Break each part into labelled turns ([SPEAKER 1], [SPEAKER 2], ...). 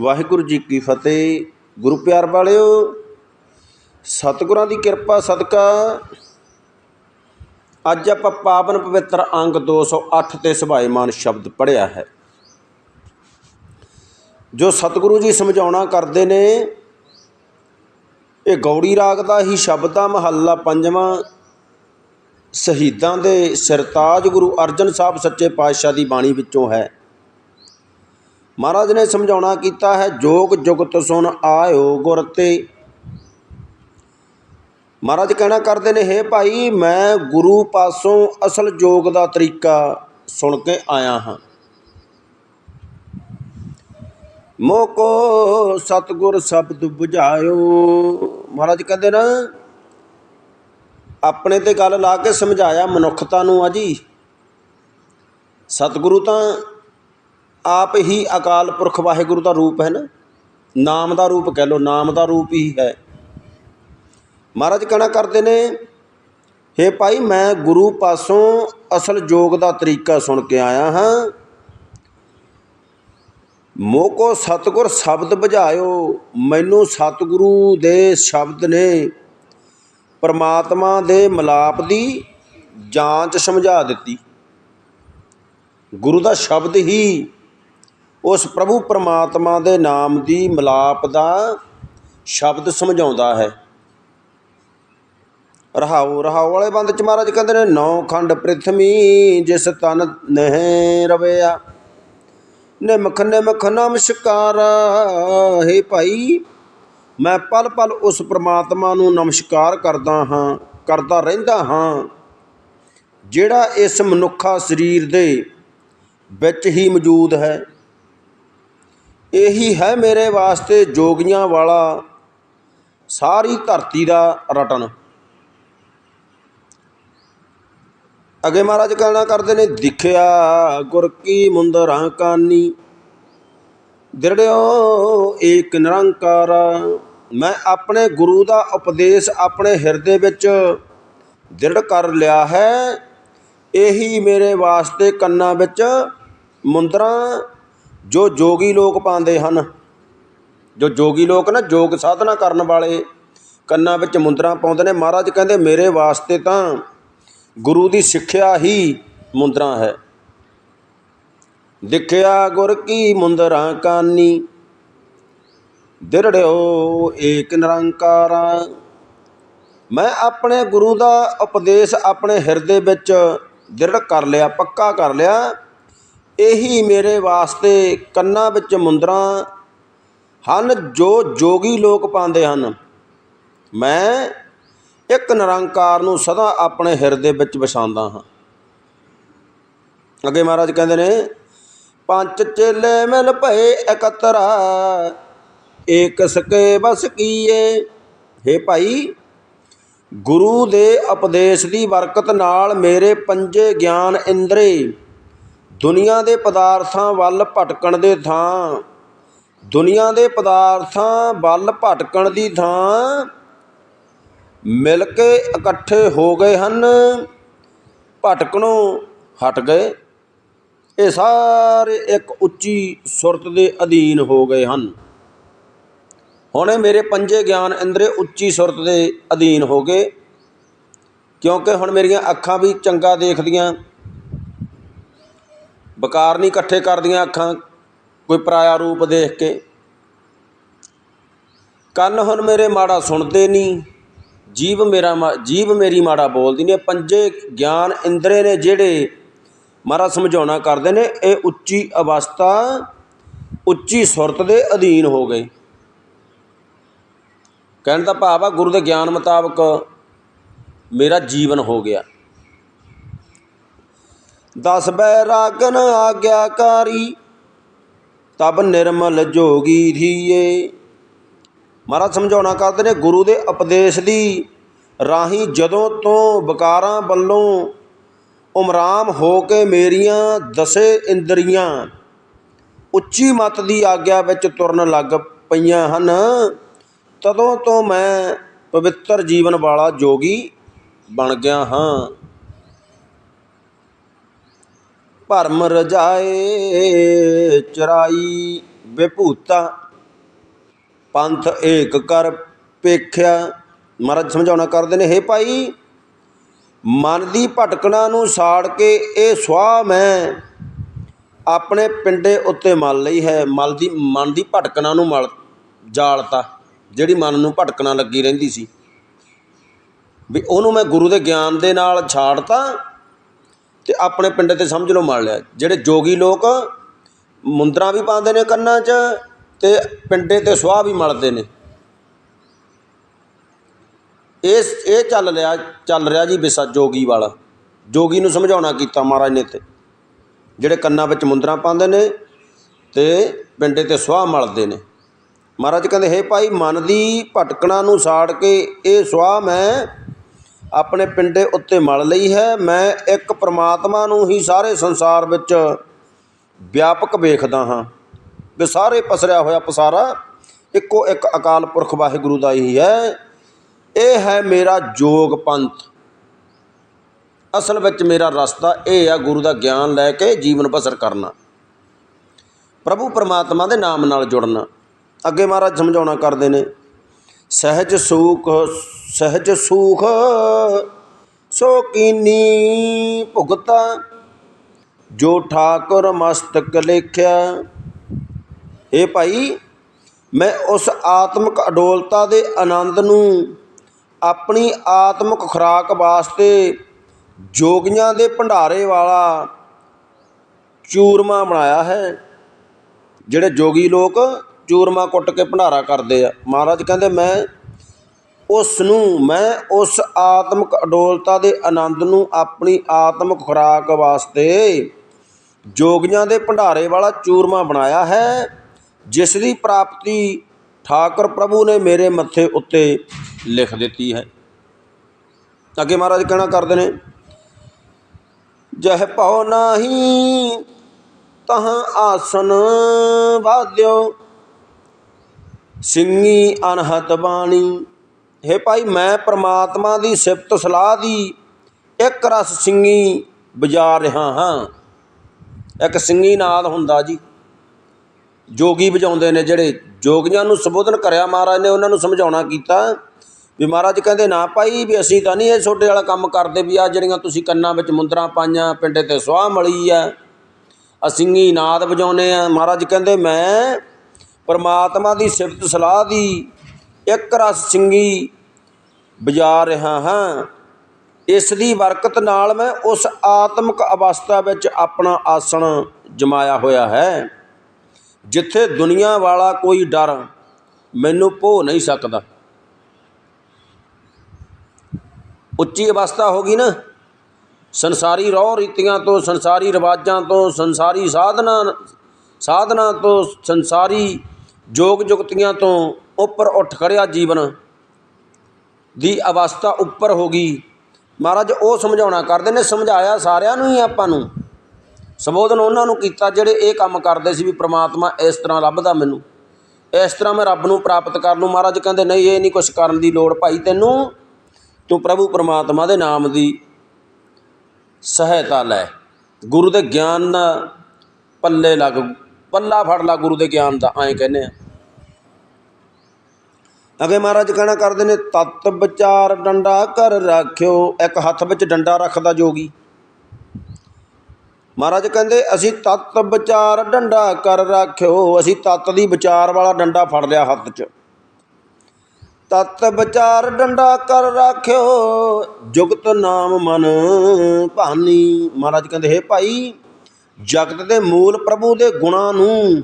[SPEAKER 1] ਵਾਹਿਗੁਰੂ ਜੀ ਕੀ ਫਤਿਹ। ਗੁਰੂ ਪਿਆਰ ਵਾਲਿਓ, ਸਤਿਗੁਰਾਂ ਦੀ ਕਿਰਪਾ, ਸਦਕਾ। ਅੱਜ ਆਪਾਂ ਪਾਵਨ ਪਵਿੱਤਰ ਅੰਗ 208 ਤੇ ਸੁਭਾਏਮਾਨ ਸ਼ਬਦ ਪੜਿਆ ਹੈ। ਜੋ ਸਤਿਗੁਰੂ ਜੀ ਸਮਝਾਉਣਾ ਕਰਦੇ ਨੇ, ਇਹ ਗੌੜੀ ਰਾਗ ਦਾ ਹੀ ਸ਼ਬਦ ਆ, ਮਹੱਲਾ ਪੰਜਵਾਂ। ਸ਼ਹੀਦਾਂ ਦੇ ਸਰਤਾਜ ਗੁਰੂ ਅਰਜਨ ਸਾਹਿਬ ਸੱਚੇ ਪਾਤਸ਼ਾਹ ਦੀ ਬਾਣੀ ਵਿੱਚੋਂ ਹੈ। ਮਹਾਰਾਜ ਨੇ ਸਮਝਾਉਣਾ ਕੀਤਾ ਹੈ, ਜੋਗ ਜੁਗਤ ਸੁਨ ਆਇਓ ਗੁਰ ਤੇ। ਮਹਾਰਾਜ ਕਹਿਣਾ ਕਰਦੇ ਨੇ, ਹੇ ਭਾਈ, ਮੈਂ ਗੁਰੂ ਪਾਸੋਂ ਅਸਲ ਜੋਗ ਦਾ ਤਰੀਕਾ ਸੁਣ ਕੇ ਆਇਆ ਹਾਂ। ਮੋਕੋ ਸਤਗੁਰ ਸ਼ਬਦ 부ਝਾਇਓ ਮਹਾਰਾਜ ਕਹਿੰਦੇ ਨਾ, ਆਪਣੇ ਤੇ ਗੱਲ ਲਾ ਕੇ ਸਮਝਾਇਆ ਮਨੁੱਖਤਾ ਨੂੰ ਆ ਜੀ। ਸਤਿਗੁਰੂ ਤਾਂ ਆਪ ਹੀ ਅਕਾਲ ਪੁਰਖ ਵਾਹਿਗੁਰੂ ਦਾ ਰੂਪ ਹੈ ਨਾ? ਨਾਮ ਦਾ ਰੂਪ ਕਹਿ ਲੋ ਨਾਮ ਦਾ ਰੂਪ ਹੀ ਹੈ। ਮਹਾਰਾਜ ਕਹਿਣਾ ਕਰਦੇ ਨੇ हे ਭਾਈ, ਮੈਂ ਗੁਰੂ ਪਾਸੋਂ ਅਸਲ ਜੋਗ ਦਾ ਤਰੀਕਾ ਸੁਣ ਕੇ ਆਇਆ ਹਾਂ। ਮੋਕੋ ਸਤਗੁਰ ਸ਼ਬਦ ਬੁਝਾਇਓ, ਮੈਨੂੰ ਸਤਿਗੁਰੂ ਦੇ ਸ਼ਬਦ ਨੇ ਪਰਮਾਤਮਾ ਦੇ ਮਲਾਪ ਦੀ ਜਾਂਚ ਸਮਝਾ ਦਿੱਤੀ। ਗੁਰੂ ਦਾ ਸ਼ਬਦ ਹੀ ਉਸ ਪ੍ਰਭੂ ਪਰਮਾਤਮਾ ਦੇ ਨਾਮ ਦੀ ਮਿਲਾਪ ਦਾ ਸ਼ਬਦ ਸਮਝਾਉਂਦਾ ਹੈ। ਰਹਾਉ ਰਹਾਉ ਵਾਲੇ ਬੰਦ ਚ ਮਹਾਰਾਜ ਕਹਿੰਦੇ ਨੇ, ਨੌ ਖੰਡ ਪ੍ਰਿਥਵੀ ਜਿਸ ਤਨ ਨਹਿ ਰਵਿਆ। ਨਿਮਖ ਨਿਮਖ ਨਮਸਕਾਰ ਹੈ ਭਾਈ। ਮੈਂ ਪਲ ਪਲ ਉਸ ਪ੍ਰਮਾਤਮਾ ਨੂੰ ਨਮਸਕਾਰ ਕਰਦਾ ਹਾਂ, ਕਰਦਾ ਰਹਿੰਦਾ ਹਾਂ। ਜਿਹੜਾ ਇਸ ਮਨੁੱਖਾ ਸਰੀਰ ਦੇ ਵਿੱਚ ਹੀ ਮੌਜੂਦ ਹੈ ਇਹੀ ਹੈ ਮੇਰੇ ਵਾਸਤੇ ਜੋਗੀਆਂ ਵਾਲਾ ਸਾਰੀ ਧਰਤੀ ਦਾ ਰਟਨ। ਅਗੇ ਮਹਾਰਾਜ ਕਹਿਣਾ ਕਰਦੇ ਨੇ, ਦਿਖਿਆ ਗੁਰ ਕੀ ਮੁੰਦਰਾਂ ਕਾਨੀ, ਦਿਰੜਿਓ ਏਕ ਨਿਰੰਕਾਰ। ਮੈਂ ਆਪਣੇ ਗੁਰੂ ਦਾ ਉਪਦੇਸ਼ ਆਪਣੇ ਹਿਰਦੇ ਵਿੱਚ ਦ੍ਰਿੜ ਕਰ ਲਿਆ ਹੈ। ਇਹੀ ਮੇਰੇ ਵਾਸਤੇ ਕੰਨਾਂ ਵਿੱਚ ਮੁੰਦਰਾਂ ਜੋ ਜੋਗੀ ਲੋਕ ਪਾਉਂਦੇ ਹਨ, ਜੋ ਜੋਗੀ ਲੋਕ ਨਾ ਯੋਗ ਸਾਧਨਾ ਕਰਨ ਵਾਲੇ ਕੰਨਾਂ ਵਿੱਚ ਮੁੰਦਰਾਂ ਪਾਉਂਦੇ ਨੇ, ਮਹਾਰਾਜ ਕਹਿੰਦੇ ਮੇਰੇ ਵਾਸਤੇ ਤਾਂ ਗੁਰੂ ਦੀ ਸਿੱਖਿਆ ਹੀ ਮੁੰਦਰਾਂ ਹੈ। ਦਿਖਿਆ ਗੁਰ ਕੀ ਮੁੰਦਰਾਂ ਕਾਨੀ, ਦਿਰੜਿਓ ਏਕ ਨਿਰੰਕਾਰਾ। ਮੈਂ ਆਪਣੇ ਗੁਰੂ ਦਾ ਉਪਦੇਸ਼ ਆਪਣੇ ਹਿਰਦੇ ਵਿੱਚ ਦ੍ਰਿੜ ਕਰ ਲਿਆ, ਪੱਕਾ ਕਰ ਲਿਆ। ਇਹੀ ਮੇਰੇ ਵਾਸਤੇ ਕੰਨਾਂ ਵਿੱਚ ਮੁੰਦਰਾਂ ਹਨ ਜੋ ਜੋਗੀ ਲੋਕ ਪਾਉਂਦੇ ਹਨ। ਮੈਂ ਇੱਕ ਨਿਰੰਕਾਰ ਨੂੰ ਸਦਾ ਆਪਣੇ ਹਿਰਦੇ ਵਿੱਚ ਵਸਾਉਂਦਾ ਹਾਂ। ਅੱਗੇ ਮਹਾਰਾਜ ਕਹਿੰਦੇ ਨੇ, ਪੰਜ ਚੇਲੇ ਮਿਲ ਭਏ ਇਕਤਰਾ, ਏਕ ਸਕੇ ਬਸ ਕੀਏ। हे ਭਾਈ, ਗੁਰੂ ਦੇ ਉਪਦੇਸ਼ ਦੀ ਬਰਕਤ ਨਾਲ ਮੇਰੇ ਪੰਜੇ ਗਿਆਨ ਇੰਦਰੇ ਦੁਨੀਆ ਦੇ ਪਦਾਰਥਾਂ ਵੱਲ ਭਟਕਣ ਦੇ ਥਾਂ। ਦੁਨੀਆ ਦੇ ਪਦਾਰਥਾਂ ਵੱਲ ਭਟਕਣ ਦੀ ਥਾਂ ਮਿਲ ਕੇ ਇਕੱਠੇ ਹੋ ਗਏ ਹਨ। ਭਟਕਣੋਂ ਹਟ ਗਏ। ਇਹ ਸਾਰੇ ਇੱਕ ਉੱਚੀ ਸੁਰਤ ਦੇ ਅਧੀਨ ਹੋ ਗਏ ਹਨ। ਹੁਣ ਇਹ ਮੇਰੇ ਪੰਜੇ ਗਿਆਨ ਇੰਦਰੇ ਉੱਚੀ ਸੁਰਤ ਦੇ ਅਧੀਨ ਹੋ ਗਏ। ਕਿਉਂਕਿ ਹੁਣ ਮੇਰੀਆਂ ਅੱਖਾਂ ਵੀ ਚੰਗਾ ਦੇਖਦੀਆਂ। ਬਕਾਰ ਨਹੀਂ ਇਕੱਠੇ ਕਰਦੀਆਂ ਅੱਖਾਂ, ਕੋਈ ਪਰਾਇਆ ਰੂਪ ਦੇਖ ਕੇ। ਕੰਨ ਹੁਣ ਮੇਰੇ ਮਾੜਾ ਸੁਣਦੇ ਨਹੀਂ ਜੀਭ ਮੇਰਾ ਜੀਭ ਮੇਰੀ ਮਾੜਾ ਬੋਲਦੀ ਨਹੀਂ ਪੰਜੇ ਗਿਆਨ ਇੰਦਰੇ ਨੇ ਜਿਹੜੇ ਮਾਰਾ ਸਮਝਾਉਣਾ ਕਰਦੇ ਨੇ, ਇਹ ਉੱਚੀ ਅਵਸਥਾ, ਉੱਚੀ ਸੁਰਤ ਦੇ ਅਧੀਨ ਹੋ ਗਏ। ਕਹਿਣ ਦਾ ਭਾਵ ਆ, ਗੁਰੂ ਦੇ ਗਿਆਨ ਮੁਤਾਬਕ ਮੇਰਾ ਜੀਵਨ ਹੋ ਗਿਆ। ਦਸ ਬੈਰਾਗਨ ਆਗਿਆਕਾਰੀ, ਤਬ ਨਿਰਮਲ ਜੋਗੀ ਧੀਏ। ਮਹਾਰਾਜ ਸਮਝਾਉਣਾ ਕਰਦੇ ਨੇ, ਗੁਰੂ ਦੇ ਉਪਦੇਸ਼ ਦੀ ਰਾਹੀਂ ਜਦੋਂ ਤੋਂ ਵਿਕਾਰਾਂ ਵੱਲੋਂ ਉਮਰਾਮ ਹੋ ਕੇ ਮੇਰੀਆਂ ਦਸੇ ਇੰਦਰੀਆਂ ਉੱਚੀ ਮਤ ਦੀ ਆਗਿਆ ਵਿੱਚ ਤੁਰਨ ਲੱਗ ਪਈਆਂ ਹਨ, ਤਦੋਂ ਤੋਂ ਮੈਂ ਪਵਿੱਤਰ ਜੀਵਨ ਵਾਲਾ ਜੋਗੀ ਬਣ ਗਿਆ ਹਾਂ। ਭਰਮ ਰਜਾਏ ਚਰਾਈ ਵਿਭੂਤਾ। ਪੰਥ ਏਕ ਕਰ ਪੇਖਿਆ। ਮਹਾਰਾਜ ਸਮਝਾਉਣਾ ਕਰਦੇ ਨੇ, ਹੇ ਭਾਈ, ਮਨ ਦੀ ਭਟਕਣਾ ਨੂੰ ਸਾੜ ਕੇ ਇਹ ਸਵਾਹ ਮੈਂ ਆਪਣੇ ਪਿੰਡੇ ਉੱਤੇ ਮਲ ਲਈ ਹੈ। ਮਲ ਦੀ, ਮਨ ਦੀ ਭਟਕਣਾ ਨੂੰ ਮਲ ਜਾਲਤਾ, ਜਿਹੜੀ ਮਨ ਨੂੰ ਭਟਕਣਾ ਲੱਗੀ ਰਹਿੰਦੀ ਸੀ। ਵੀ ਉਹਨੂੰ ਮੈਂ ਗੁਰੂ ਦੇ ਗਿਆਨ ਦੇ ਨਾਲ ਛਾੜਤਾ ਅਤੇ ਆਪਣੇ ਪਿੰਡ ਤੇ ਸਮਝ ਲਓ ਮਲ ਲਿਆ। ਜਿਹੜੇ ਜੋਗੀ ਲੋਕ ਮੁੰਦਰਾਂ ਵੀ ਪਾਉਂਦੇ ਨੇ ਕੰਨਾਂ 'ਚ ਅਤੇ ਪਿੰਡੇ ਤੇ ਸੁਆਹ ਵੀ ਮਲਦੇ ਨੇ। ਇਸ ਇਹ ਚੱਲ ਰਿਹਾ ਚੱਲ ਰਿਹਾ ਜੀ ਵਿਸਾ ਜੋਗੀ ਵਾਲਾ। ਜੋਗੀ ਨੂੰ ਸਮਝਾਉਣਾ ਕੀਤਾ ਮਹਾਰਾਜ ਨੇ ਤੇ। ਜਿਹੜੇ ਕੰਨਾਂ ਵਿੱਚ ਮੁੰਦਰਾਂ ਪਾਉਂਦੇ ਨੇ ਤੇ ਪਿੰਡੇ ਤੇ ਸੁਆਹ ਮਲਦੇ ਨੇ। ਮਹਾਰਾਜ ਕਹਿੰਦੇ, ਹੇ ਭਾਈ, ਮਨ ਦੀ ਭਟਕਣਾ ਨੂੰ ਸਾੜ ਕੇ ਇਹ ਸੁਆਹ ਮੈਂ ਆਪਣੇ ਪਿੰਡੇ ਉੱਤੇ ਮਲ ਲਈ ਹੈ। ਮੈਂ ਇੱਕ ਪਰਮਾਤਮਾ ਨੂੰ ਹੀ ਸਾਰੇ ਸੰਸਾਰ ਵਿੱਚ ਵਿਆਪਕ ਵੇਖਦਾ ਹਾਂ। ਵੀ ਸਾਰੇ ਪਸਰਿਆ ਹੋਇਆ ਪਸਾਰਾ ਇੱਕੋ ਇੱਕ ਅਕਾਲ ਪੁਰਖ ਵਾਹਿਗੁਰੂ ਦਾ ਹੀ ਹੈ। ਇਹ ਹੈ ਮੇਰਾ ਜੋਗ ਪੰਥ। ਅਸਲ ਵਿੱਚ ਮੇਰਾ ਰਸਤਾ ਇਹ ਆ ਗੁਰੂ ਦਾ ਗਿਆਨ ਲੈ ਕੇ ਜੀਵਨ ਬਸਰ ਕਰਨਾ। ਪ੍ਰਭੂ ਪਰਮਾਤਮਾ ਦੇ ਨਾਮ ਨਾਲ ਜੁੜਨਾ। ਅੱਗੇ ਮਹਾਰਾਜ ਸਮਝਾਉਣਾ ਕਰਦੇ ਨੇ ਸਹਿਜ ਸੂਖ ਸਹਿਜ ਸੂਖ, ਸੋ ਕੀਨੀ ਭੁਗਤਾ। ਜੋ ਠਾਕੁਰ ਮਸਤਕ ਲੇਖਿਆ। ਇਹ ਭਾਈ, ਮੈਂ ਉਸ ਆਤਮਿਕ ਅਡੋਲਤਾ ਦੇ ਆਨੰਦ ਨੂੰ ਆਪਣੀ ਆਤਮਿਕ ਖੁਰਾਕ ਵਾਸਤੇ ਜੋਗੀਆਂ ਦੇ ਭੰਡਾਰੇ ਵਾਲਾ ਚੂਰਮਾ ਬਣਾਇਆ ਹੈ, ਜਿਹੜੇ ਜੋਗੀ ਲੋਕ ਚੂਰਮਾ ਕੁੱਟ ਕੇ ਭੰਡਾਰਾ ਕਰਦੇ ਆ। ਮਹਾਰਾਜ ਕਹਿੰਦੇ, ਮੈਂ ਉਸ ਨੂੰ ਮੈਂ ਉਸ ਆਤਮਿਕ ਅਡੋਲਤਾ ਦੇ ਆਨੰਦ ਨੂੰ ਆਪਣੀ ਆਤਮਿਕ ਖੁਰਾਕ ਵਾਸਤੇ ਜੋਗੀਆਂ ਦੇ ਭੰਡਾਰੇ ਵਾਲਾ ਚੂਰਮਾ ਬਣਾਇਆ ਹੈ, ਜਿਸ ਦੀ ਪ੍ਰਾਪਤੀ ਠਾਕੁਰ ਪ੍ਰਭੂ ਨੇ ਮੇਰੇ ਮੱਥੇ ਉੱਤੇ ਲਿਖ ਦਿੱਤੀ ਹੈ। ਅੱਗੇ ਮਹਾਰਾਜ ਕਹਿਣਾ ਕਰਦੇ ਨੇ, ਜਹ ਭਉ ਨਾਹੀ, ਤਹ ਆਸਨ ਵਾਦਿਓ ਸਿੰਘੀ ਅਨਹਤ ਬਾਣੀ। ਹੈ ਭਾਈ, ਮੈਂ ਪ੍ਰਮਾਤਮਾ ਦੀ ਸਿਫਤ ਸਲਾਹ ਦੀ ਇੱਕ ਰਸ ਸਿੰਘੀ ਬਜਾ ਰਿਹਾ ਹਾਂ। ਇੱਕ ਸਿੰਘੀ ਨਾਦ ਹੁੰਦਾ ਜੀ। ਜੋਗੀ ਵਜਾਉਂਦੇ ਨੇ ਜਿਹੜੇ ਜੋਗੀਆਂ ਨੂੰ ਸੰਬੋਧਨ ਕਰਿਆ ਮਹਾਰਾਜ ਨੇ, ਉਹਨਾਂ ਨੂੰ ਸਮਝਾਉਣਾ ਕੀਤਾ ਵੀ ਮਹਾਰਾਜ ਕਹਿੰਦੇ, ਨਾ ਭਾਈ, ਵੀ ਅਸੀਂ ਤਾਂ ਨਹੀਂ ਇਹ ਛੋਟੇ ਵਾਲਾ ਕੰਮ ਕਰਦੇ ਵੀ ਆ ਜਿਹੜੀਆਂ ਤੁਸੀਂ ਕੰਨਾਂ ਵਿੱਚ ਮੁੰਦਰਾਂ ਪਾਈਆਂ, ਪਿੰਡੇ ਤੇ ਸੁਆਹ ਮਲੀ ਆ ਅਸੀਂ ਨਾਦ ਵਜਾਉਨੇ ਆ। ਮਹਾਰਾਜ ਕਹਿੰਦੇ, ਮੈਂ ਪਰਮਾਤਮਾ ਦੀ ਸਿਫਤ ਸਲਾਹ ਦੀ ਇੱਕ ਰਸ ਸਿੰਘੀ ਬਜਾ ਰਿਹਾ ਹਾਂ। ਇਸ ਦੀ ਬਰਕਤ ਨਾਲ ਮੈਂ ਉਸ ਆਤਮਿਕ ਅਵਸਥਾ ਵਿੱਚ ਆਪਣਾ ਆਸਣ ਜਮਾਇਆ ਹੋਇਆ ਹੈ। ਜਿੱਥੇ ਦੁਨੀਆ ਵਾਲਾ ਕੋਈ ਡਰ ਮੈਨੂੰ ਭੋ ਨਹੀਂ ਸਕਦਾ। ਉੱਚੀ ਅਵਸਥਾ ਹੋ ਗਈ ਨਾ। ਸੰਸਾਰੀ ਰੌ ਰੀਤੀਆਂ ਤੋਂ, ਸੰਸਾਰੀ ਰਿਵਾਜਾਂ ਤੋਂ, ਸੰਸਾਰੀ ਸਾਧਨਾ ਸਾਧਨਾ ਤੋਂ, ਸੰਸਾਰੀ ਜੋਗ ਜੁਗਤੀਆਂ ਤੋਂ ਉੱਪਰ ਉੱਠ ਖੜਿਆ ਜੀਵਨ ਦੀ ਅਵਸਥਾ ਉੱਪਰ ਹੋ ਗਈ। ਮਹਾਰਾਜ, ਉਹ ਸਮਝਾਉਣਾ ਕਰਦੇ ਨੇ, ਸਮਝਾਇਆ ਸਾਰਿਆਂ ਨੂੰ ਹੀ ਆਪਾਂ ਨੂੰ। ਸੰਬੋਧਨ ਉਹਨਾਂ ਨੂੰ ਕੀਤਾ ਜਿਹੜੇ ਇਹ ਕੰਮ ਕਰਦੇ ਸੀ ਵੀ ਪ੍ਰਮਾਤਮਾ ਇਸ ਤਰ੍ਹਾਂ ਲੱਭਦਾ ਮੈਨੂੰ। ਇਸ ਤਰ੍ਹਾਂ ਮੈਂ ਰੱਬ ਨੂੰ ਪ੍ਰਾਪਤ ਕਰ ਲੂੰ ਮਹਾਰਾਜ ਕਹਿੰਦੇ, ਨਹੀਂ, ਇਹ ਨਹੀਂ ਕੁਝ ਕਰਨ ਦੀ ਲੋੜ ਭਾਈ ਤੈਨੂੰ। ਤੂੰ ਪ੍ਰਭੂ ਪ੍ਰਮਾਤਮਾ ਦੇ ਨਾਮ ਦੀ ਸਹਾਇਤਾ ਲੈ। ਗੁਰੂ ਦੇ ਗਿਆਨ ਦਾ ਪੱਲੇ ਲੱਗ ਪੱਲਾ ਫੜ ਲਾ ਗੁਰੂ ਦੇ ਗਿਆਨ ਦਾ, ਐਂ ਕਹਿੰਦੇ ਆ। ਅਗੇ ਮਹਾਰਾਜ ਕਹਿਣਾ ਕਰਦੇ ਨੇ, ਤਤ ਵਿਚਾਰ ਡੰਡਾ ਕਰ ਰੱਖਿਓ, ਇੱਕ ਹੱਥ ਵਿੱਚ ਡੰਡਾ ਰੱਖਦਾ ਜੋਗੀ। ਮਹਾਰਾਜ ਕਹਿੰਦੇ, ਅਸੀਂ ਤਤ ਵਿਚਾਰ ਡੰਡਾ ਕਰ ਰੱਖਿਓ, ਅਸੀਂ ਤਤ ਦੀ ਵਿਚਾਰ ਵਾਲਾ ਡੰਡਾ ਫੜ ਲਿਆ ਹੱਥ 'ਚ। ਤਤ ਵਿਚਾਰ ਡੰਡਾ ਕਰ ਰੱਖਿਓ, ਜੁਗਤ ਨਾਮ ਮਨ ਭਾਨੀ। ਮਹਾਰਾਜ ਕਹਿੰਦੇ, ਹੈ ਭਾਈ ਜਗਤ ਦੇ ਮੂਲ ਪ੍ਰਭੂ ਦੇ ਗੁਣਾਂ ਨੂੰ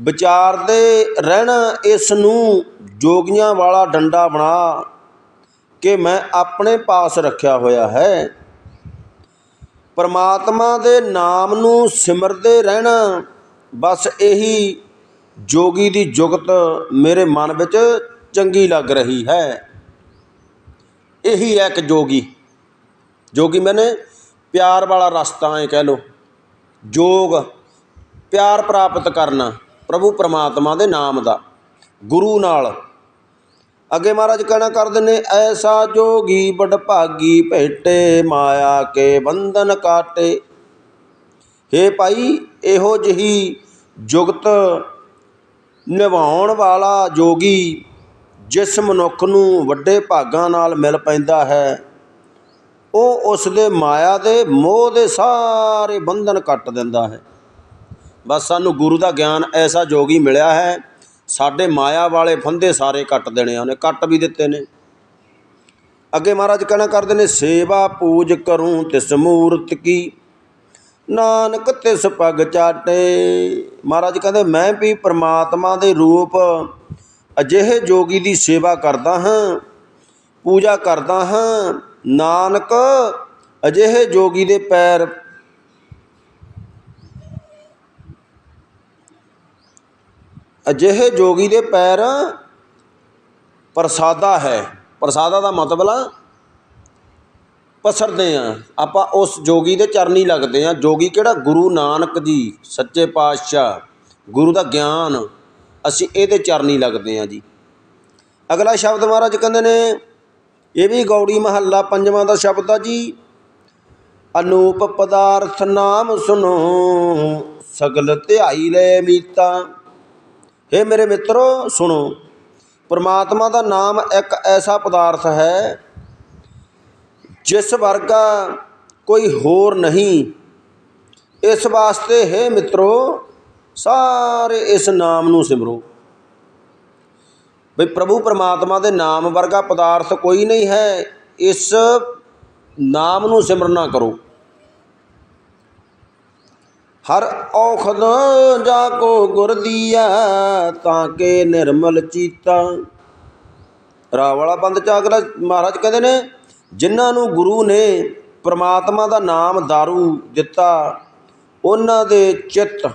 [SPEAKER 1] ਵਿਚਾਰਦੇ ਰਹਿਣਾ ਇਸ ਨੂੰ ਜੋਗੀਆਂ ਵਾਲਾ ਡੰਡਾ ਬਣਾ ਕਿ ਮੈਂ ਆਪਣੇ ਪਾਸ ਰੱਖਿਆ ਹੋਇਆ ਹੈ। ਪਰਮਾਤਮਾ ਦੇ ਨਾਮ ਨੂੰ ਸਿਮਰਦੇ ਰਹਿਣਾ ਬਸ ਇਹੀ ਜੋਗੀ ਦੀ ਜੁਗਤ ਮੇਰੇ ਮਨ ਵਿੱਚ ਚੰਗੀ ਲੱਗ ਰਹੀ ਹੈ। ਇਹੀ ਹੈ ਇੱਕ ਜੋਗੀ। ਜੋਗੀ ਮੈਨੇ ਪਿਆਰ ਵਾਲਾ ਰਸਤਾ ਐ ਕਹਿ ਲੋ ਜੋਗ ਪਿਆਰ ਪ੍ਰਾਪਤ ਕਰਨਾ ਪ੍ਰਭੂ ਪਰਮਾਤਮਾ ਦੇ ਨਾਮ ਦਾ ਗੁਰੂ ਨਾਲ। ਅੱਗੇ ਮਹਾਰਾਜ ਕਹਿਣਾ ਕਰਦੇ ਨੇ ਐਸਾ ਜੋਗੀ ਬੜ ਭਾਗੀ ਭੇਟੇ, ਮਾਇਆ ਕੇ ਬੰਧਨ ਕਾਟੇ। ਹੇ ਭਾਈ, ਇਹੋ ਜਿਹੀ ਜੁਗਤ ਨਿਭਾਉਣ ਵਾਲਾ ਜੋਗੀ ਜਿਸ ਮਨੁੱਖ ਨੂੰ ਵੱਡੇ ਭਾਗਾਂ ਨਾਲ ਮਿਲ ਪੈਂਦਾ ਹੈ। ਉਹ ਉਸ ਦੇ ਮਾਇਆ ਦੇ ਮੋਹ ਦੇ ਸਾਰੇ ਬੰਧਨ ਕੱਟ ਦਿੰਦਾ ਹੈ। ਬਸ ਸਾਨੂੰ ਗੁਰੂ ਦਾ ਗਿਆਨ ਐਸਾ ਜੋਗੀ ਮਿਲਿਆ ਹੈ, ਸਾਡੇ ਮਾਇਆ ਵਾਲੇ ਫੰਦੇ ਸਾਰੇ ਕੱਟ ਦੇਣੇ ਆ, ਉਹਨੇ ਕੱਟ ਵੀ ਦਿੱਤੇ ਨੇ। ਅੱਗੇ ਮਹਾਰਾਜ ਕਹਿਣਾ ਕਰਦੇ ਨੇ, ਸੇਵਾ ਪੂਜ ਕਰੂੰ ਤਿਸ ਮੂਰਤ ਕੀ, ਨਾਨਕ ਤਿਸ ਪਗ ਚਾਟੇ। ਮਹਾਰਾਜ ਕਹਿੰਦੇ, ਮੈਂ ਵੀ ਪ੍ਰਮਾਤਮਾ ਦੇ ਰੂਪ ਅਜਿਹੇ ਜੋਗੀ ਦੀ ਸੇਵਾ ਕਰਦਾ ਹਾਂ, ਪੂਜਾ ਕਰਦਾ ਹਾਂ ਨਾਨਕ ਅਜਿਹੇ ਜੋਗੀ ਦੇ ਪੈਰ ਅਜਿਹੇ ਜੋਗੀ ਦੇ ਪੈਰ ਪ੍ਰਸਾਦਾ ਹੈ। ਪ੍ਰਸਾਦਾ ਦਾ ਮਤਲਬ ਆ ਪਸਰਦੇ ਆ। ਆਪਾਂ ਉਸ ਜੋਗੀ ਦੇ ਚਰਨੀ ਲੱਗਦੇ ਆ। ਜੋਗੀ ਕਿਹੜਾ? ਗੁਰੂ ਨਾਨਕ ਜੀ, ਸੱਚੇ ਪਾਤਸ਼ਾਹ, ਗੁਰੂ ਦਾ ਗਿਆਨ। ਅਸੀਂ ਇਹਦੇ ਚਰਨੀ ਲੱਗਦੇ ਆ ਜੀ। ਅਗਲਾ ਸ਼ਬਦ ਮਹਾਰਾਜ ਕਹਿੰਦੇ ਨੇ ਇਹ ਵੀ ਗੌੜੀ ਮਹੱਲਾ ਪੰਜਵਾਂ ਦਾ ਸ਼ਬਦ ਆ ਜੀ। ਅਨੂਪ ਪਦਾਰਥ ਨਾਮ ਸੁਨੋ ਸਗਲ ਧਿਆਈ ਲੈ ਮੀਤਾ। हे ਮੇਰੇ ਮਿੱਤਰੋ, ਸੁਣੋ, ਪਰਮਾਤਮਾ ਦਾ ਨਾਮ ਇੱਕ ਐਸਾ ਪਦਾਰਥ ਹੈ, ਜਿਸ ਵਰਗਾ ਕੋਈ ਹੋਰ ਨਹੀਂ। ਇਸ ਵਾਸਤੇ ਹੈ ਮਿੱਤਰੋ, ਸਾਰੇ ਇਸ ਨਾਮ ਨੂੰ ਸਿਮਰੋ। ਬਈ ਪ੍ਰਭੂ ਪਰਮਾਤਮਾ ਦੇ ਨਾਮ ਵਰਗਾ ਪਦਾਰਥ ਕੋਈ ਨਹੀਂ ਹੈ, ਇਸ ਨਾਮ ਨੂੰ ਸਿਮਰਨਾ ਕਰੋ। ਹਰ ਔਖਦ ਜਾ ਕੋ ਗੁਰ ਦੀਆ ਤਾਂ ਕੇ ਨਿਰਮਲ ਚੀਤਾ। ਰਾਹ ਪੰਥ ਚ ਅਗਲਾ ਮਹਾਰਾਜ ਕਹਿੰਦੇ ਨੇ, ਜਿਨ੍ਹਾਂ ਨੂੰ ਗੁਰੂ ਨੇ ਪ੍ਰਮਾਤਮਾ ਦਾ ਨਾਮ दारू ਦਿੱਤਾ, ਉਹਨਾਂ ਦੇ ਚਿੱਤ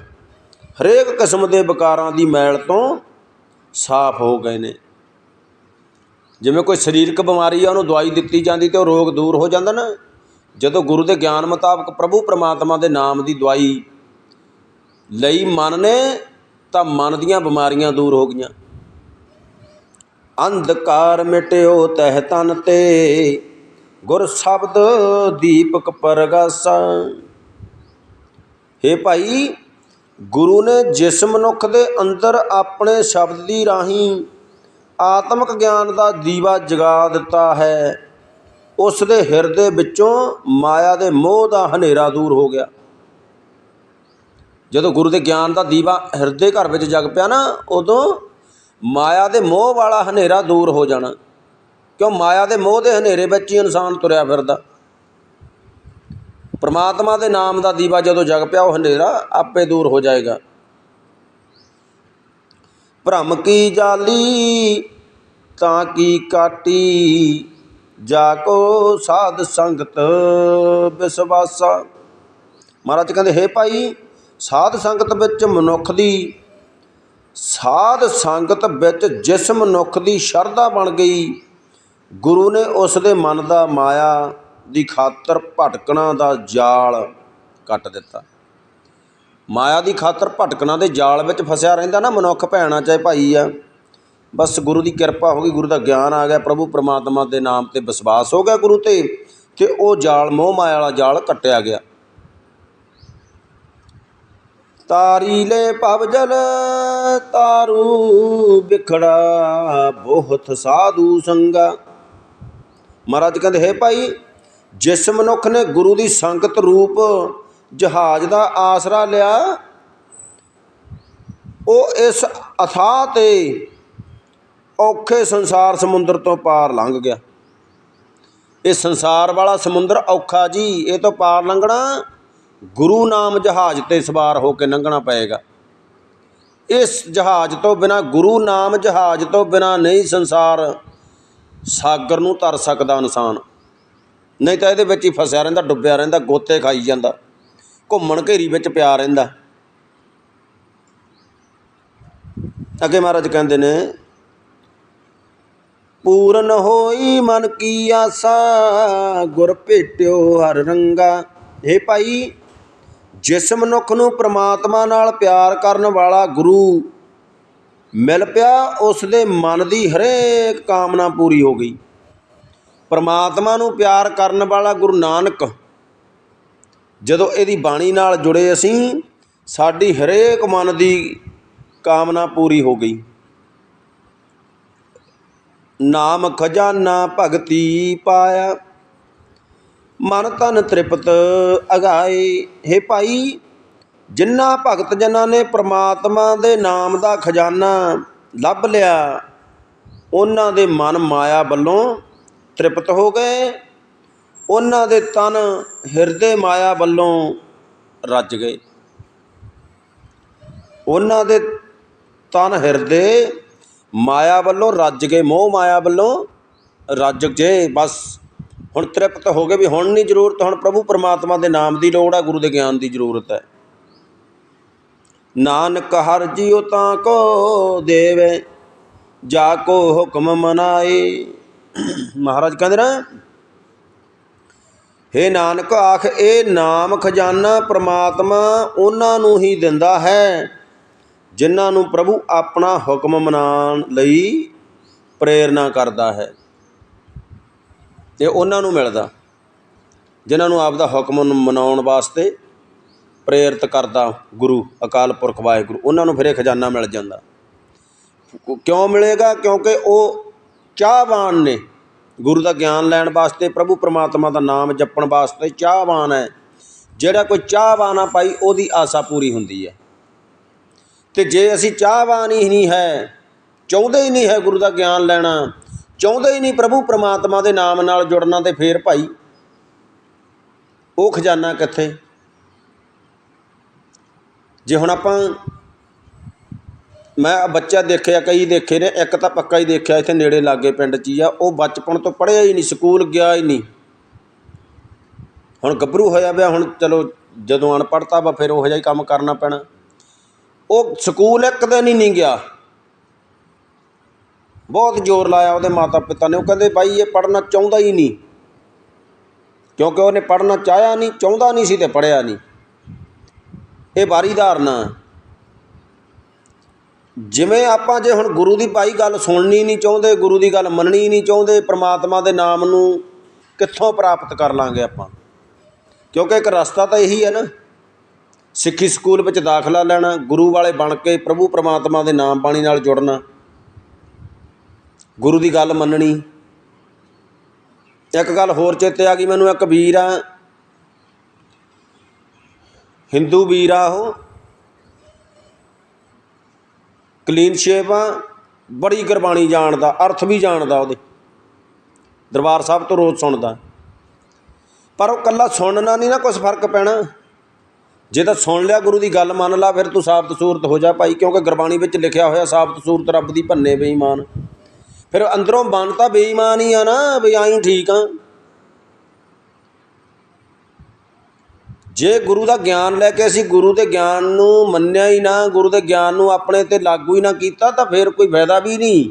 [SPEAKER 1] ਹਰੇਕ ਕਿਸਮ ਦੇ ਵਿਕਾਰਾਂ ਦੀ ਮੈਲ ਤੋਂ ਸਾਫ਼ ਹੋ ਗਏ ਨੇ। ਜਿਵੇਂ ਕੋਈ ਸਰੀਰਕ ਬਿਮਾਰੀ ਆ, ਉਹਨੂੰ ਦਵਾਈ ਦਿੱਤੀ ਜਾਂਦੀ ਤੇ ਉਹ ਰੋਗ ਦੂਰ ਹੋ ਜਾਂਦਾ ਨਾ। ਜਦੋਂ ਗੁਰੂ ਦੇ ਗਿਆਨ ਮੁਤਾਬਕ ਪ੍ਰਭੂ ਪ੍ਰਮਾਤਮਾ ਦੇ ਨਾਮ ਦੀ ਦਵਾਈ ਲਈ ਮਨ ਨੇ, ਤਾਂ ਮਨ ਦੀਆਂ ਬਿਮਾਰੀਆਂ ਦੂਰ ਹੋ ਗਈਆਂ। ਅੰਧਕਾਰ ਮਿਟਿਓ ਤਹਿ ਤਨ ਤੇ, ਗੁਰ ਸ਼ਬਦ ਦੀਪਕ ਪਰਗਾਸਾ। ਹੇ ਭਾਈ ਗੁਰੂ ਨੇ ਜਿਸ ਮਨੁੱਖ ਦੇ ਅੰਦਰ ਆਪਣੇ ਸ਼ਬਦ ਦੀ ਰਾਹੀਂ ਆਤਮਿਕ ਗਿਆਨ ਦਾ ਦੀਵਾ ਜਗਾ ਦਿੱਤਾ ਹੈ, ਉਸ ਦੇ ਹਿਰਦੇ ਵਿੱਚੋਂ ਮਾਇਆ ਦੇ ਮੋਹ ਦਾ ਹਨੇਰਾ ਦੂਰ ਹੋ ਗਿਆ। ਜਦੋਂ ਗੁਰੂ ਦੇ ਗਿਆਨ ਦਾ ਦੀਵਾ ਹਿਰਦੇ ਘਰ ਵਿੱਚ ਜਗ ਪਿਆ ਨਾ, ਉਦੋਂ ਮਾਇਆ ਦੇ ਮੋਹ ਵਾਲਾ ਹਨੇਰਾ ਦੂਰ ਹੋ ਜਾਣਾ, ਕਿਉਂ ਮਾਇਆ ਦੇ ਮੋਹ ਦੇ ਹਨੇਰੇ ਵਿੱਚ ਹੀ ਇਨਸਾਨ ਤੁਰਿਆ ਫਿਰਦਾ। ਪ੍ਰਮਾਤਮਾ ਦੇ ਨਾਮ ਦਾ ਦੀਵਾ ਜਦੋਂ ਜਗ ਪਿਆ, ਉਹ ਹਨੇਰਾ ਆਪੇ ਦੂਰ ਹੋ ਜਾਏਗਾ। ਭ੍ਰਮ ਕੀ ਜਾਲੀ, ਤਾਂ ਕੀ ਕਾਟੀ, ਜਾ ਕੋ ਸਾਧ ਸੰਗਤ ਵਿਸਵਾਸਾ ਮਹਾਰਾਜ ਕਹਿੰਦੇ, ਹੈ ਭਾਈ, ਸਾਧ ਸੰਗਤ ਵਿੱਚ ਮਨੁੱਖ ਦੀ, ਸਾਧ ਸੰਗਤ ਵਿੱਚ ਜਿਸ ਮਨੁੱਖ ਦੀ ਸ਼ਰਧਾ ਬਣ ਗਈ, ਗੁਰੂ ਨੇ ਉਸ ਦੇ ਮਨ ਦਾ ਮਾਇਆ ਦੀ ਖਾਤਰ ਭਟਕਣਾ ਦਾ ਜਾਲ ਕੱਟ ਦਿੱਤਾ। ਮਾਇਆ ਦੀ ਖਾਤਰ ਭਟਕਣਾ ਦੇ ਜਾਲ ਵਿੱਚ ਫਸਿਆ ਰਹਿੰਦਾ ਨਾ ਮਨੁੱਖ ਭੈਣਾ ਚਾਹੇ ਭਾਈ ਆ। ਬਸ ਗੁਰੂ ਦੀ ਕਿਰਪਾ ਹੋ ਗਈ, ਗੁਰੂ ਦਾ ਗਿਆਨ ਆ ਗਿਆ, ਪ੍ਰਭੂ ਪਰਮਾਤਮਾ ਦੇ ਨਾਮ ਤੇ ਵਿਸ਼ਵਾਸ ਹੋ ਗਿਆ ਗੁਰੂ ਤੇ ਤੇ ਉਹ ਜਾਲ, ਮੋਹ ਮਾਇਆ ਵਾਲਾ ਜਾਲ ਕੱਟਿਆ ਗਿਆ। ਤਾਰੀ ਲੈ ਭਵ ਜਲ, ਤਾਰੂ ਵਿਖੜਾ ਬਹੁਤ ਸਾਧੂ ਸੰਗਾ। ਮਹਾਰਾਜ ਕਹਿੰਦੇ, ਹੈ ਭਾਈ ਜਿਸ ਮਨੁੱਖ ਨੇ ਗੁਰੂ ਦੀ ਸੰਗਤ ਰੂਪ ਜਹਾਜ਼ ਦਾ ਆਸਰਾ ਲਿਆ, ਉਹ ਇਸ ਅਥਾਹ ਤੇ ਔਖੇ ਸੰਸਾਰ ਸਮੁੰਦਰ ਤੋਂ ਪਾਰ ਲੰਘ ਗਿਆ। ਇਹ ਸੰਸਾਰ ਵਾਲਾ ਸਮੁੰਦਰ ਔਖਾ ਜੀ, ਇਹ ਤੋਂ ਪਾਰ ਲੰਘਣਾ ਗੁਰੂ ਨਾਮ ਜਹਾਜ਼ ਤੇ ਸਵਾਰ ਹੋ ਕੇ ਲੰਘਣਾ ਪਏਗਾ। ਇਸ ਜਹਾਜ਼ ਤੋਂ ਬਿਨਾ, ਗੁਰੂ ਨਾਮ ਜਹਾਜ਼ ਤੋਂ ਬਿਨਾ ਨਹੀਂ ਸੰਸਾਰ ਸਾਗਰ ਨੂੰ ਤਰ ਸਕਦਾ ਇਨਸਾਨ। ਨਹੀਂ ਤਾਂ ਇਹਦੇ ਵਿੱਚ ਹੀ ਫਸਿਆ ਰਹਿੰਦਾ, ਡੁੱਬਿਆ ਰਹਿੰਦਾ, ਗੋਤੇ ਖਾਈ ਜਾਂਦਾ, ਘੁੰਮਣ ਘੇਰੀ ਵਿੱਚ ਪਿਆ ਰਹਿੰਦਾ। ਅੱਗੇ ਮਹਾਰਾਜ ਕਹਿੰਦੇ ਨੇ, ਪੂਰਨ ਹੋਈ ਮਨ ਕੀ ਆਸਾ, ਗੁਰ ਭੇਟਿਓ ਹਰ ਰੰਗਾ। ਇਹ ਭਾਈ, ਜਿਸ ਮਨੁੱਖ ਨੂੰ ਪ੍ਰਮਾਤਮਾ ਨਾਲ ਪਿਆਰ ਕਰਨ ਵਾਲਾ ਗੁਰੂ ਮਿਲ ਪਿਆ ਉਸ ਦੇ ਮਨ ਦੀ ਹਰੇਕ ਕਾਮਨਾ ਪੂਰੀ ਹੋ ਗਈ। ਪਰਮਾਤਮਾ ਨੂੰ ਪਿਆਰ ਕਰਨ ਵਾਲਾ ਗੁਰੂ ਨਾਨਕ, ਜਦੋਂ ਇਹਦੀ ਬਾਣੀ ਨਾਲ ਜੁੜੇ ਅਸੀਂ, ਸਾਡੀ ਹਰੇਕ ਮਨ ਦੀ ਕਾਮਨਾ ਪੂਰੀ ਹੋ ਗਈ। ਨਾਮ ਖਜ਼ਾਨਾ ਭਗਤੀ ਪਾਇਆ, ਮਨ ਤਨ ਤ੍ਰਿਪਤ ਅਗਾਏ। ਹੈ ਭਾਈ ਜਿਨ੍ਹਾਂ ਭਗਤ ਜਨਾਂ ਨੇ ਪ੍ਰਮਾਤਮਾ ਦੇ ਨਾਮ ਦਾ ਖਜ਼ਾਨਾ ਲੱਭ ਲਿਆ, ਉਹਨਾਂ ਦੇ ਮਨ ਮਾਇਆ ਵੱਲੋਂ ਤ੍ਰਿਪਤ ਹੋ ਗਏ। ਉਹਨਾਂ ਦੇ ਤਨ ਹਿਰਦੇ ਮਾਇਆ ਵੱਲੋਂ ਰੱਜ ਗਏ। ਉਹਨਾਂ ਦੇ ਤਨ ਹਿਰਦੇ ਮਾਇਆ ਵੱਲੋਂ ਰੱਜ ਗਏ। ਮੋਹ ਮਾਇਆ ਵੱਲੋਂ ਰੱਜ ਗਏ। ਬਸ ਹੁਣ ਤ੍ਰਿਪਤ ਹੋ ਗਏ ਵੀ ਹੁਣ ਨਹੀਂ ਜ਼ਰੂਰਤ, ਹੁਣ ਪ੍ਰਭੂ ਪਰਮਾਤਮਾ ਦੇ ਨਾਮ ਦੀ ਲੋੜ ਹੈ ਗੁਰੂ ਦੇ ਗਿਆਨ ਦੀ ਜ਼ਰੂਰਤ ਹੈ। ਨਾਨਕ ਹਰ ਜੀਉ ਤਾਂ ਕੋ ਦੇਵੇ, ਜਾ ਕੋ ਹੁਕਮ ਮਨਾਏ। ਮਹਾਰਾਜ ਕਹਿੰਦੇ ਨਾ, ਹੇ ਨਾਨਕ ਆਖ, ਇਹ ਨਾਮ ਖਜ਼ਾਨਾ ਪ੍ਰਮਾਤਮਾ ਉਹਨਾਂ ਨੂੰ ਹੀ ਦਿੰਦਾ ਹੈ, ਜਿਨ੍ਹਾਂ ਨੂੰ ਪ੍ਰਭੂ ਆਪਣਾ ਹੁਕਮ ਮਨਾਉਣ ਲਈ ਪ੍ਰੇਰਣਾ ਕਰਦਾ ਹੈ। ਤੇ ਉਹਨਾਂ ਨੂੰ ਮਿਲਦਾ, ਜਿਨ੍ਹਾਂ ਨੂੰ ਆਪ ਦਾ ਹੁਕਮ ਮਨਾਉਣ ਵਾਸਤੇ ਪ੍ਰੇਰਿਤ ਕਰਦਾ ਗੁਰੂ, ਅਕਾਲ ਪੁਰਖ, ਵਾਹਿਗੁਰੂ, ਉਹਨਾਂ ਨੂੰ ਫਿਰ ਇਹ ਖਜ਼ਾਨਾ ਮਿਲ ਜਾਂਦਾ। ਕਿਉਂ ਮਿਲੇਗਾ? ਕਿਉਂਕਿ ਉਹ ਚਾਹਵਾਨ ਨੇ। ਗੁਰੂ ਦਾ ਗਿਆਨ ਲੈਣ ਵਾਸਤੇ ਪ੍ਰਭੂ ਪਰਮਾਤਮਾ ਦਾ ਨਾਮ ਜਪਣ ਵਾਸਤੇ ਚਾਹਵਾਨ ਹੈ। ਜਿਹੜਾ ਕੋਈ ਚਾਹਵਾਨ ਆ ਭਾਈ, ਉਹਦੀ ਆਸਾ ਪੂਰੀ ਹੁੰਦੀ ਹੈ। ਤੇ ਜੇ ਅਸੀਂ ਚਾਹਵਾਨ ਹੀ ਨਹੀਂ ਹੈ, ਚਾਹੁੰਦੇ ਹੀ ਨਹੀਂ ਹੈ ਗੁਰੂ ਦਾ ਗਿਆਨ ਲੈਣਾ, ਚਾਹੁੰਦੇ ਹੀ ਨਹੀਂ ਪ੍ਰਭੂ ਪਰਮਾਤਮਾ ਦੇ ਨਾਮ ਨਾਲ ਜੁੜਨਾ ਤੇ ਫੇਰ ਭਾਈ, ਉਹ ਖਜ਼ਾਨਾ ਕਿੱਥੇ? ਜੇ ਹੁਣ ਆਪਾਂ ਮੈਂ ਬੱਚਾ ਦੇਖਿਆ, ਕਈ ਦੇਖੇ ਨੇ, ਇੱਕ ਤਾਂ ਪੱਕਾ ਹੀ ਦੇਖਿਆ ਇੱਥੇ ਨੇੜੇ ਲਾਗੇ ਪਿੰਡ 'ਚ ਹੀ ਆ, ਉਹ ਬਚਪਨ ਤੋਂ ਪੜ੍ਹਿਆ ਹੀ ਨਹੀਂ, ਸਕੂਲ ਗਿਆ ਹੀ ਨਹੀਂ। ਹੁਣ ਗੱਭਰੂ ਹੋਇਆ ਪਿਆ, ਹੁਣ ਚਲੋ ਜਦੋਂ ਅਨਪੜ੍ਹਤਾ ਵਾ, ਫਿਰ ਉਹੋ ਜਿਹਾ ਹੀ ਕੰਮ ਕਰਨਾ ਪੈਣਾ। ਉਹ ਸਕੂਲ ਇੱਕ ਦਿਨ ਹੀ ਨਹੀਂ ਗਿਆ। ਬਹੁਤ ਜ਼ੋਰ ਲਾਇਆ ਉਹਦੇ ਮਾਤਾ ਪਿਤਾ ਨੇ, ਉਹ ਕਹਿੰਦੇ ਬਾਈ ਇਹ ਪੜ੍ਹਨਾ ਚਾਹੁੰਦਾ ਹੀ ਨਹੀਂ। ਕਿਉਂਕਿ ਉਹਨੇ ਪੜ੍ਹਨਾ ਚਾਹਿਆ ਨਹੀਂ, ਚਾਹੁੰਦਾ ਨਹੀਂ ਸੀ ਤੇ ਪੜ੍ਹਿਆ ਨਹੀਂ। ਇਹ ਵਾਰੀ ਧਾਰਨਾ ਜਿਵੇਂ ਆਪਾਂ ਜੇ ਹੁਣ ਗੁਰੂ ਦੀ ਭਾਈ ਗੱਲ ਸੁਣਨੀ ਨਹੀਂ ਚਾਹੁੰਦੇ, ਗੁਰੂ ਦੀ ਗੱਲ ਮੰਨਣੀ ਨਹੀਂ ਚਾਹੁੰਦੇ, ਪ੍ਰਮਾਤਮਾ ਦੇ ਨਾਮ ਨੂੰ ਕਿੱਥੋਂ ਪ੍ਰਾਪਤ ਕਰ ਲਾਂਗੇ ਆਪਾਂ? ਕਿਉਂਕਿ ਇੱਕ ਰਸਤਾ ਤਾਂ ਇਹੀ ਹੈ ਨਾ। ਸਿੱਖੀ ਸਕੂਲ ਵਿੱਚ ਦਾਖਲਾ ਲੈਣਾ, ਗੁਰੂ ਵਾਲੇ ਬਣ ਕੇ ਪ੍ਰਭੂ ਪ੍ਰਮਾਤਮਾ ਦੇ ਨਾਮ ਬਾਣੀ ਨਾਲ ਜੁੜਨਾ, ਗੁਰੂ ਦੀ ਗੱਲ ਮੰਨਣੀ। ਇੱਕ ਗੱਲ ਹੋਰ ਚੇਤੇ ਆ ਗਈ, ਮੈਨੂੰ ਇੱਕ ਵੀਰ ਆ, ਹਿੰਦੂ ਵੀਰ ਆ ਉਹ। ਕਲੀਨ ਸ਼ੇਪ ਆ, ਬੜੀ ਗੁਰਬਾਣੀ ਜਾਣਦਾ, ਅਰਥ ਵੀ ਜਾਣਦਾ ਉਹਦੇ। ਦਰਬਾਰ ਸਾਹਿਬ ਤੋਂ ਰੋਜ਼ ਸੁਣਦਾ। ਪਰ ਉਹ ਕੱਲਾ ਸੁਣਨਾ ਨਹੀਂ ਨਾ ਕੁਝ ਫ਼ਰਕ ਪੈਣਾ। ਜੇ ਤਾਂ ਸੁਣ ਲਿਆ ਗੁਰੂ ਦੀ ਗੱਲ ਮੰਨ ਲਾ, ਫਿਰ ਤੂੰ ਸਾਬਤ ਸੂਰਤ ਹੋ ਜਾ ਭਾਈ, ਕਿਉਂਕਿ ਗੁਰਬਾਣੀ ਵਿੱਚ ਲਿਖਿਆ ਹੋਇਆ ਸਾਬਤ ਸੂਰਤ ਰੱਬ ਦੀ ਭੰਨੇ ਬੇਈਮਾਨ। ਫਿਰ ਅੰਦਰੋਂ ਮਨ ਤਾਂ ਬੇਈਮਾਨ ਹੀ ਆ ਨਾ, ਵੀ ਆਈ ਠੀਕ ਆ। ਜੇ ਗੁਰੂ ਦਾ ਗਿਆਨ ਲੈ ਕੇ ਅਸੀਂ ਗੁਰੂ ਦੇ ਗਿਆਨ ਨੂੰ ਮੰਨਿਆ ਹੀ ਨਾ, ਗੁਰੂ ਦੇ ਗਿਆਨ ਨੂੰ ਆਪਣੇ ਤੇ ਲਾਗੂ ਹੀ ਨਾ ਕੀਤਾ, ਤਾਂ ਫਿਰ ਕੋਈ ਫਾਇਦਾ ਵੀ ਨਹੀਂ।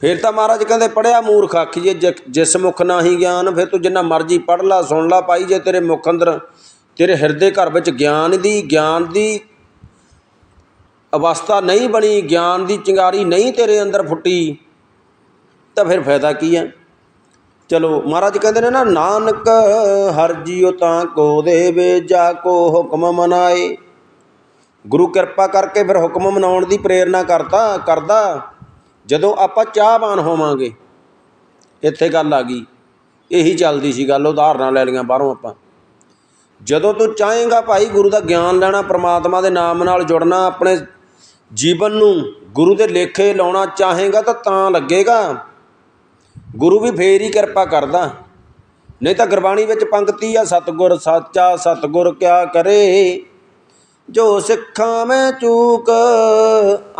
[SPEAKER 1] ਫਿਰ ਤਾਂ ਮਹਾਰਾਜ ਕਹਿੰਦੇ ਪੜਿਆ ਮੂਰਖ ਆਖੀਏ ਜਿ- ਜਿਸ ਮੁਖ ਨਾਹੀ ਗਿਆਨ, ਫਿਰ ਤੂੰ ਜਿੰਨਾ ਮਰਜ਼ੀ ਪੜ ਲਾ, ਸੁਣ ਲਾ ਪਾਈ ਜੇ ਤੇਰੇ ਮੁਖ ਅੰਦਰ, ਤੇਰੇ ਹਿਰਦੇ ਘਰ ਵਿੱਚ ਗਿਆਨ ਦੀ ਗਿਆਨ ਦੀ ਅਵਸਥਾ ਨਹੀਂ ਬਣੀ, ਗਿਆਨ ਦੀ ਚਿੰਗਾਰੀ ਨਹੀਂ ਤੇਰੇ ਅੰਦਰ ਫੁੱਟੀ, ਤਾਂ ਫਿਰ ਫਾਇਦਾ ਕੀ ਹੈ? ਚਲੋ ਮਹਾਰਾਜ ਕਹਿੰਦੇ ਨੇ ਨਾ, ਨਾਨਕ ਹਰ ਜੀਉ ਤਾਂ ਕੋ ਦੇਵੇ, ਜਾ ਕੋ ਹੁਕਮ ਮਨਾਏ। ਗੁਰੂ ਕਿਰਪਾ ਕਰਕੇ ਫਿਰ ਹੁਕਮ ਮਨਾਉਣ ਦੀ ਪ੍ਰੇਰਣਾ ਕਰਤਾ, ਕਰਦਾ। ਜਦੋਂ ਆਪਾਂ ਚਾਹਵਾਨ ਹੋਵਾਂਗੇ, ਇੱਥੇ ਗੱਲ ਆ ਗਈ। ਇਹੀ ਚੱਲਦੀ ਸੀ ਗੱਲ, ਉਦਾਹਰਨਾਂ ਲੈ ਲਈਆਂ ਬਾਹਰੋਂ ਆਪਾਂ। ਜਦੋਂ ਤੂੰ ਚਾਹੇਗਾ ਭਾਈ ਗੁਰੂ ਦਾ ਗਿਆਨ ਲੈਣਾ, ਪ੍ਰਮਾਤਮਾ ਦੇ ਨਾਮ ਨਾਲ ਜੁੜਨਾ, ਆਪਣੇ ਜੀਵਨ ਨੂੰ ਗੁਰੂ ਦੇ ਲੇਖੇ ਲਾਉਣਾ ਚਾਹੇਗਾ ਤਾਂ ਤਾਂ ਲੱਗੇਗਾ। ਗੁਰੂ ਵੀ ਫੇਰ ਹੀ ਕਿਰਪਾ ਕਰਦਾ। ਨਹੀਂ ਤਾਂ ਗੁਰਬਾਣੀ ਵਿੱਚ ਪੰਕਤੀ ਆ, ਸਤਗੁਰ ਸਾਚਾ, ਸਤਗੁਰ ਕਿਆ ਕਰੇ? ਜੋ ਸਿੱਖਾਂ ਮੈਂ ਚੂਕ,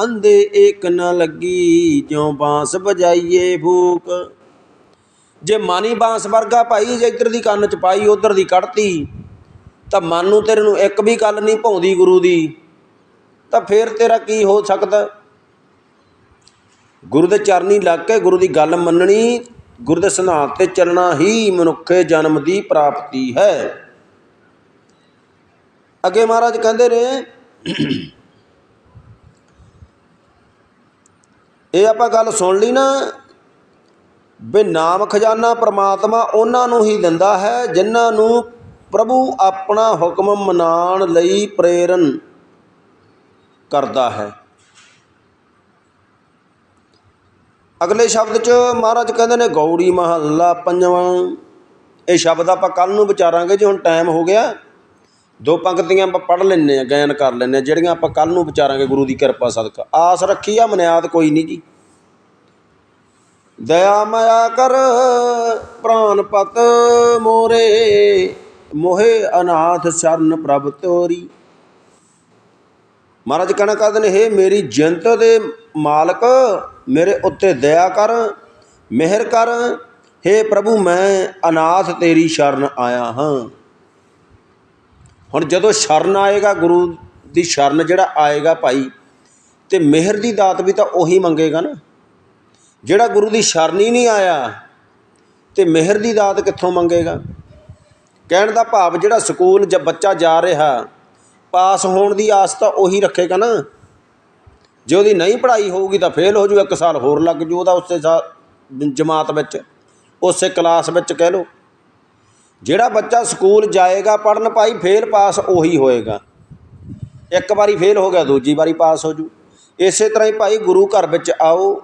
[SPEAKER 1] ਅੰਧੇ ਏਕ ਨਾ ਲੱਗੀ, ਜਿਉ ਬਾਂਸ ਵਜਾਈਏ ਫੂਕ। ਜੇ ਮਾਨੀ ਬਾਂਸ ਵਰਗਾ ਭਾਈ ਜੇ ਇੱਧਰ ਦੀ ਕੰਨ ਚ ਪਾਈ, ਉਧਰ ਦੀ ਕੱਢਤੀ, ਤਾਂ ਮਨ ਨੂੰ ਤੇਰੇ ਨੂੰ ਇੱਕ ਵੀ ਗੱਲ ਨਹੀਂ ਭਾਉਂਦੀ ਗੁਰੂ ਦੀ। ਤਾਂ ਫੇਰ ਤੇਰਾ ਕੀ ਹੋ ਸਕਦਾ? ਗੁਰੂ ਦੇ ਚਰਨੀ ਲੱਗ ਕੇ ਗੁਰੂ ਦੀ ਗੱਲ ਮੰਨਣੀ, ਗੁਰੂ ਦੇ ਸਿਧਾਂਤ ਤੇ ਚੱਲਣਾ ਹੀ ਮਨੁੱਖੇ ਜਨਮ ਦੀ ਪ੍ਰਾਪਤੀ ਹੈ। ਅੱਗੇ ਮਹਾਰਾਜ ਕਹਿੰਦੇ ਨੇ, ਇਹ ਆਪਾਂ ਗੱਲ ਸੁਣ ਲਈ ਨਾ, ਵੀ ਨਾਮ ਖਜ਼ਾਨਾ ਪ੍ਰਮਾਤਮਾ ਉਹਨਾਂ ਨੂੰ ਹੀ ਦਿੰਦਾ ਹੈ, ਜਿਨ੍ਹਾਂ ਨੂੰ ਪ੍ਰਭੂ ਆਪਣਾ ਹੁਕਮ ਮਨਾਉਣ ਲਈ ਪ੍ਰੇਰਨ ਕਰਦਾ ਹੈ। ਅਗਲੇ ਸ਼ਬਦ 'ਚ ਮਹਾਰਾਜ ਕਹਿੰਦੇ ਨੇ ਗੌੜੀ ਮਹੱਲਾ ਪੰਜਵਾਂ। ਇਹ ਸ਼ਬਦ ਆਪਾਂ ਕੱਲ ਨੂੰ ਵਿਚਾਰਾਂਗੇ ਜੇ, ਹੁਣ ਟਾਈਮ ਹੋ ਗਿਆ। ਦੋ ਪੰਕਤੀਆਂ ਆਪਾਂ ਪੜ੍ਹ ਲੈਂਦੇ ਆ ਗਾਇਨ ਕਰ ਲੈਂਦੇ ਆ ਜਿਹੜੀਆਂ ਆਪਾਂ ਕੱਲ ਨੂੰ ਵਿਚਾਰਾਂਗੇ ਗੁਰੂ ਦੀ ਕਿਰਪਾ ਸਦਕਾ। ਆਸ ਰੱਖੀ ਆ, ਮਨਿਆਦ ਕੋਈ ਨਹੀਂ ਜੀ। ਦਇਆ ਮਾਇਆ ਕਰ ਪ੍ਰਾਨ ਪਤ ਮੋਰੇ, ਮੋਹਿ ਅਨਾਥ ਸ਼ਰਨ ਪ੍ਰਭ ਤੋਰੀ ਮਹਾਰਾਜ ਕਹਿਣਾ ਕਰਦੇ ਨੇ, ਹੇ ਮੇਰੀ ਜਿੰਤ ਦੇ ਮਾਲਕ, ਮੇਰੇ ਉੱਤੇ ਦਇਆ ਕਰ, ਮਿਹਰ ਕਰ, ਹੇ ਪ੍ਰਭੂ ਮੈਂ ਅਨਾਥ ਤੇਰੀ ਸ਼ਰਨ ਆਇਆ ਹਾਂ। ਹੁਣ ਜਦੋਂ ਸ਼ਰਨ ਆਏਗਾ, ਗੁਰੂ ਦੀ ਸ਼ਰਨ ਜਿਹੜਾ ਆਏਗਾ ਭਾਈ, ਤੇ ਮਿਹਰ ਦੀ ਦਾਤ ਵੀ ਤਾਂ ਉਹੀ ਮੰਗੇਗਾ ਨਾ। ਜਿਹੜਾ ਗੁਰੂ ਦੀ ਸ਼ਰਨ ਹੀ ਨਹੀਂ ਆਇਆ, ਤੇ ਮਿਹਰ ਦੀ ਦਾਤ ਕਿੱਥੋਂ ਮੰਗੇਗਾ? ਕਹਿਣ ਦਾ ਭਾਵ ਜਿਹੜਾ ਸਕੂਲ ਜਾਂ ਬੱਚਾ ਜਾ ਰਿਹਾ ਪਾਸ ਹੋਣ ਦੀ ਆਸ ਤਾਂ ਉਹੀ ਰੱਖੇਗਾ ਨਾ। ਜੇ ਉਹਦੀ ਨਹੀਂ ਪੜ੍ਹਾਈ ਹੋਊਗੀ ਤਾਂ ਫੇਲ ਹੋ ਜੂ, ਇੱਕ ਸਾਲ ਹੋਰ ਲੱਗ ਜੂ ਉਹਦਾ ਉਸੇ ਸਾ- ਜਮਾਤ ਵਿੱਚ, ਉਸੇ ਕਲਾਸ ਵਿੱਚ ਕਹਿ ਲਓ। ਜਿਹੜਾ ਬੱਚਾ ਸਕੂਲ ਜਾਏਗਾ ਪੜਨ ਭਾਈ ਫੇਲ ਪਾਸ ਉਹੀ ਹੋਏਗਾ। ਇੱਕ ਵਾਰੀ ਫੇਲ ਹੋ ਗਿਆ, ਦੂਜੀ ਵਾਰੀ ਪਾਸ ਹੋ ਜੂ। ਇਸੇ ਤਰ੍ਹਾਂ ਹੀ ਭਾਈ ਗੁਰੂ ਘਰ ਵਿੱਚ ਆਓ,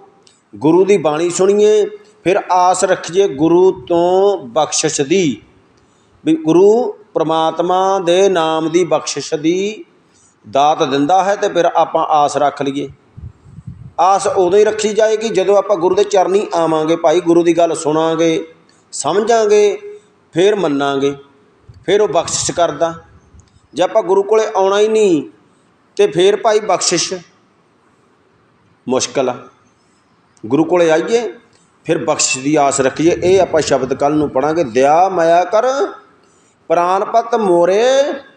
[SPEAKER 1] ਗੁਰੂ ਦੀ ਬਾਣੀ ਸੁਣੀਏ, ਫਿਰ ਆਸ ਰੱਖੀਏ ਗੁਰੂ ਤੋਂ ਬਖਸ਼ਿਸ਼ ਦੀ। ਵੀ ਗੁਰੂ ਪ੍ਰਮਾਤਮਾ ਦੇ ਨਾਮ ਦੀ ਬਖਸ਼ਿਸ਼ ਦੀ ਦਾਤ ਦਿੰਦਾ ਹੈ ਤੇ ਫਿਰ ਆਪਾਂ ਆਸ ਰੱਖ ਲਈਏ। ਆਸ ਉਦੋਂ ਹੀ ਰੱਖੀ ਜਾਏਗੀ ਜਦੋਂ ਆਪਾਂ ਗੁਰੂ ਦੇ ਚਰਨੀ ਆਵਾਂਗੇ, ਭਾਈ ਗੁਰੂ ਦੀ ਗੱਲ ਸੁਣਾਂਗੇ, ਸਮਝਾਂਗੇ, ਫਿਰ ਮੰਨਾਂਗੇ, ਫਿਰ ਉਹ ਬਖਸ਼ਿਸ਼ ਕਰਦਾ। ਜੇ ਆਪਾਂ ਗੁਰੂ ਕੋਲੇ ਆਉਣਾ ਹੀ ਨਹੀਂ, ਤੇ ਫਿਰ ਭਾਈ ਬਖਸ਼ਿਸ਼ ਮੁਸ਼ਕਲ ਆ। ਗੁਰੂ ਕੋਲੇ ਆਈਏ, ਫਿਰ ਬਖਸ਼ਿਸ਼ ਦੀ ਆਸ ਰੱਖੀਏ। ਇਹ ਆਪਾਂ ਸ਼ਬਦ ਕੱਲ ਨੂੰ ਪੜਾਂਗੇ ਦਇਆ ਮਾਇਆ ਕਰ ਪ੍ਰਾਨਪਤ ਮੋਰੇ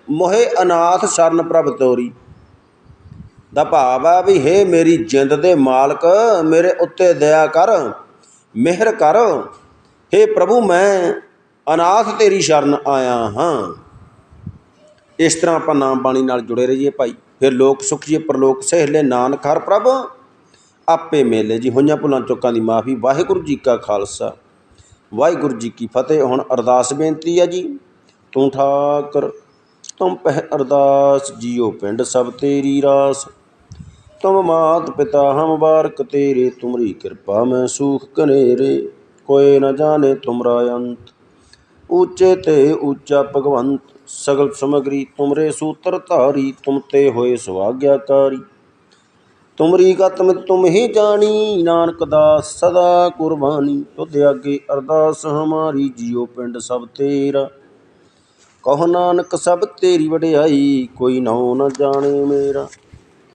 [SPEAKER 1] ਮੋਹਿ ਅਨਾਥ ਸ਼ਰਨ ਪ੍ਰਭ ਤੋਰੀ। ਦਾ ਭਾਵ ਆ ਵੀ ਹੇ ਮੇਰੀ ਜਿੰਦ ਦੇ ਮਾਲਕ, ਮੇਰੇ ਉੱਤੇ ਦਇਆ ਕਰ, ਮਿਹਰ ਕਰ। ਹੇ ਪ੍ਰਭੂ, ਮੈਂ ਅਨਾਥ ਤੇਰੀ ਸ਼ਰਨ ਆਇਆ ਹਾਂ। ਇਸ ਤਰ੍ਹਾਂ ਆਪਾਂ ਨਾਮ ਬਾਣੀ ਨਾਲ ਜੁੜੇ ਰਹੀਏ ਭਾਈ। ਫਿਰ ਲੋਕ ਸੁਖੀਏ ਪ੍ਰਲੋਕ ਸਹਿਲੇ, ਨਾਨਕ ਹਰ ਪ੍ਰਭ, ਆਪੇ ਮੇਲੇ ਜੀ। ਹੋਈਆਂ ਭੁੱਲਾਂ ਚੁੱਕਾਂ ਦੀ ਮਾਫੀ। ਵਾਹਿਗੁਰੂ ਜੀ ਕਾ ਖਾਲਸਾ। ਵਾਹਿਗੁਰੂ ਜੀ ਕੀ ਫਤਿਹ। ਹੁਣ ਅਰਦਾਸ ਬੇਨਤੀ ਹੈ ਜੀ। ਤੂੰ ਠਾਕਰ, ਤੁਮ ਪਹਿ ਅਰਦਾਸ ਜੀਓ ਪਿੰਡ ਸਭ ਤੇਰੀ ਰਾਸ। ਤੁਮ ਮਾਤ ਪਿਤਾ ਹਮ ਬਾਰਕ ਤੇਰੇ, ਤੁਮਰੀ ਕਿਰਪਾ ਮੈਂ ਸੂਖ ਕਨੇਰੇ ਕੋਏ ਨ ਜਾਣੇ ਤੁਮਰਾ ਅੰਤ। ਉੱਚੇ ਤੇ ਉੱਚਾ ਭਗਵੰਤ, ਸਗਲ ਸਮਗਰੀ ਤੁਮਰੇ ਸੂਤਰ ਧਾਰੀ, ਤੁਮ ਤੇ ਹੋਏ ਸੁਆਗਿਆਕਾਰੀ ਤੁਮਰੀ ਗਤ ਮਿਤ ਤੁਮ ਹੀ ਜਾਣੀ, ਨਾਨਕ ਦਾਸ ਸਦਾ ਕੁਰਬਾਨੀ। ਤੁਧ ਅੱਗੇ ਅਰਦਾਸ ਹਮਾਰੀ, ਜੀਓ ਪਿੰਡ ਸਭ ਤੇਰਾ। ਕਹੋ ਨਾਨਕ ਸਭ ਤੇਰੀ ਵਡਿਆਈ ਕੋਈ ਨਾਉ ਨਾ ਜਾਣੇ ਮੇਰਾ।